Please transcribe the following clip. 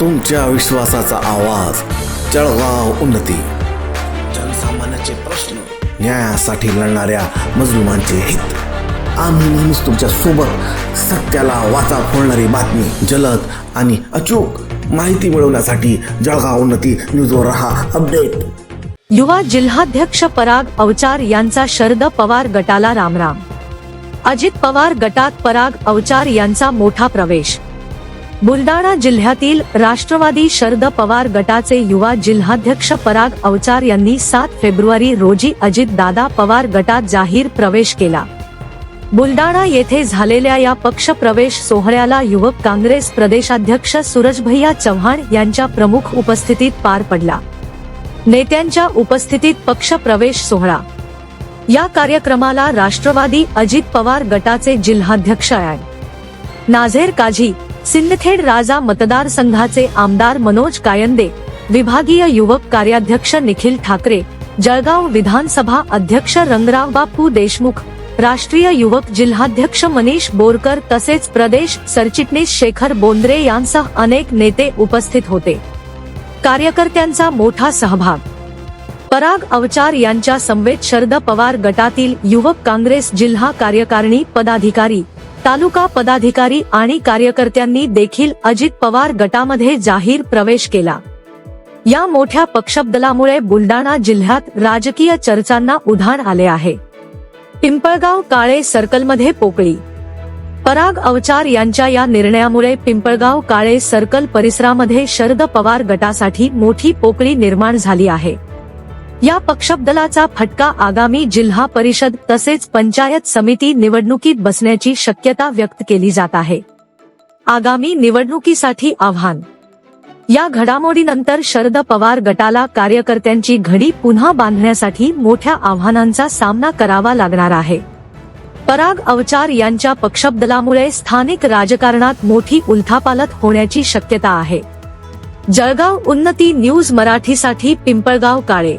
तुमच्या विश्वासाचा आवाज. जळगाव उन्नती. जनसामान्याचे प्रश्न न्यायासाठी लढणाऱ्या मजलुमांचे हित. आम्ही नेहमीच तुमच्यासोबत सत्याला वाचा फोडणारी बातमी जलद आणि अचूक माहिती मिळवण्यासाठी जळगाव उन्नती न्यूजवर रहा अपडेट. युवा जिल्हाध्यक्ष पराग अवचार यांचा शरद पवार गटाला रामराम. अजित पवार गटात पराग अवचार यांचा मोठा प्रवेश. बुलडाणा जिल्ह्यातील राष्ट्रवादी शरद पवार गटाचे युवा जिल्हाध्यक्ष पराग अवचार यांनी सात फेब्रुवारी रोजी अजित दादा पवार गटात जाहीर प्रवेश केला. बुलडाणा येथे झालेल्या या पक्ष प्रवेश सोहळ्याला युवक काँग्रेस प्रदेशाध्यक्ष सूरजभैया चव्हाण यांच्या प्रमुख उपस्थितीत पार पडला. नेत्यांच्या उपस्थितीत पक्ष प्रवेश सोहळा. या कार्यक्रमाला राष्ट्रवादी अजित पवार गटाचे जिल्हाध्यक्ष नाझेर काझी सिंदखेड राजा मतदारसंघाचे आमदार मनोज कायंदे विभागीय युवक कार्याध्यक्ष निखिल ठाकरे जळगाव विधानसभा अध्यक्ष रंगराव बापू देशमुख राष्ट्रीय युवक जिल्हाध्यक्ष मनीष बोरकर तसेच प्रदेश सरचिटणीस शेखर बोंद्रे यांसह अनेक नेते उपस्थित होते. कार्यकर्त्यांचा मोठा सहभाग. पराग अवचार यांच्या समवेत शरद पवार गटातील युवक काँग्रेस जिल्हा कार्यकारिणी पदाधिकारी तालुका पदाधिकारी आणि कार्यकर्त्यांनी देखील अजित पवार गटामध्ये जाहीर प्रवेश केला. या मोठ्या पक्षबदलामुळे बुलडाणा जिल्ह्यात राजकीय चर्चांना उधाण आले आहे. पिंपळगाव काळे सर्कलमध्ये पोकळी. पराग अवचार यांच्या या निर्णयामुळे पिंपळगाव काळे सर्कल परिसरामध्ये शरद पवार गटासाठी मोठी पोकळी निर्माण झाली आहे. या पक्षबदलाचा फटका आगामी जिल्हा परिषद तसेच पंचायत समिती निवडणुकीत बसण्याची शक्यता व्यक्त केली जात आहे. आगामी निवडणुकीसाठी आव्हान. या घडामोडीनंतर शरद पवार गटाला कार्यकर्त्यांची घडी पुन्हा बांधण्यासाठी मोठ्या आव्हानांचा सामना करावा लागणार आहे. पराग अवचार यांच्या पक्षबदलामुळे स्थानिक राजकारणात मोठी उलथापालथ होण्याची शक्यता आहे. जळगाव उन्नती न्यूज मराठीसाठी पिंपळगाव काळे.